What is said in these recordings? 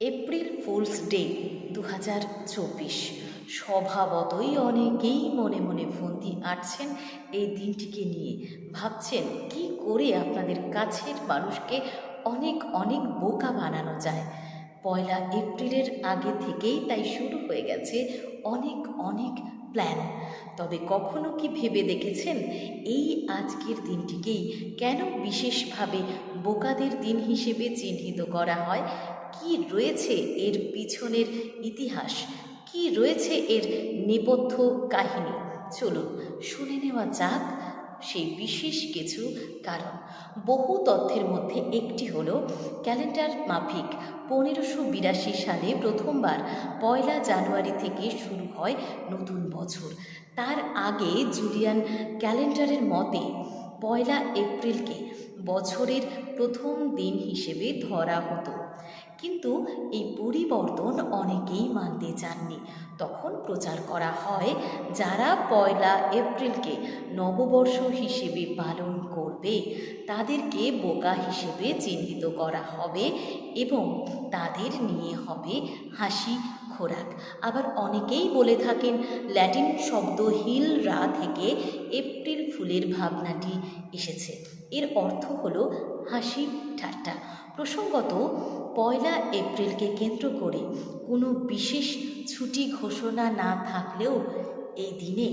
April fools day দু হাজার চব্বিশ। স্বভাবতই অনেকেই মনে মনে ফন্দি আঁটছেন এই দিনটিকে নিয়ে। ভাবছেন, কি করে আপনাদের কাছের মানুষকে অনেক অনেক বোকা বানানো যায়? পয়লা এপ্রিলের আগে থেকেই তাই শুরু হয়ে গেছে অনেক অনেক প্ল্যান। তবে কখনো কি ভেবে দেখেছেন, এই আজকের দিনটিকেই কেন বিশেষভাবে বোকাদের দিন হিসেবে চিহ্নিত করা হয়? কি রয়েছে এর পিছনের ইতিহাস? কি রয়েছে এর নেপথ্য কাহিনী? চলুন, শুনে নেওয়া যাক সেই বিশেষ কিছু কারণ। বহু তথ্যের মধ্যে একটি হলো, ক্যালেন্ডার মাফিক পনেরোশো বিরাশি সালে প্রথমবার পয়লা জানুয়ারি থেকে শুরু হয় নতুন বছর। তার আগে জুলিয়ান ক্যালেন্ডারের মতে, পয়লা এপ্রিলকে বছরের প্রথম দিন হিসেবে ধরা হতো। কিন্তু এই পরিবর্তন অনেকেই মানতে চাননি। তখন প্রচার করা হয়, যারা পয়লা এপ্রিলকে নববর্ষ হিসেবে পালন করবে, তাদেরকে বোকা হিসেবে চিহ্নিত করা হবে এবং তাদের নিয়ে হবে হাসি, খোরাক। আবার অনেকেই বলে থাকেন, ল্যাটিন শব্দ হিল রা থেকে এপ্রিল ফুলের ভাবনাটি এসেছে। এর অর্থ হল হাসি ঠাট্টা। প্রসঙ্গত, পয়লা এপ্রিলকে কেন্দ্র করে কোনো বিশেষ ছুটি ঘোষণা না থাকলেও এই দিনে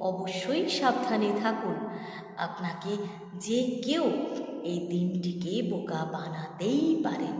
অবশ্যই সাবধানে থাকুন। আপনাকে যে কেউ এই দিনটিকে বোকা বানাতেই পারেন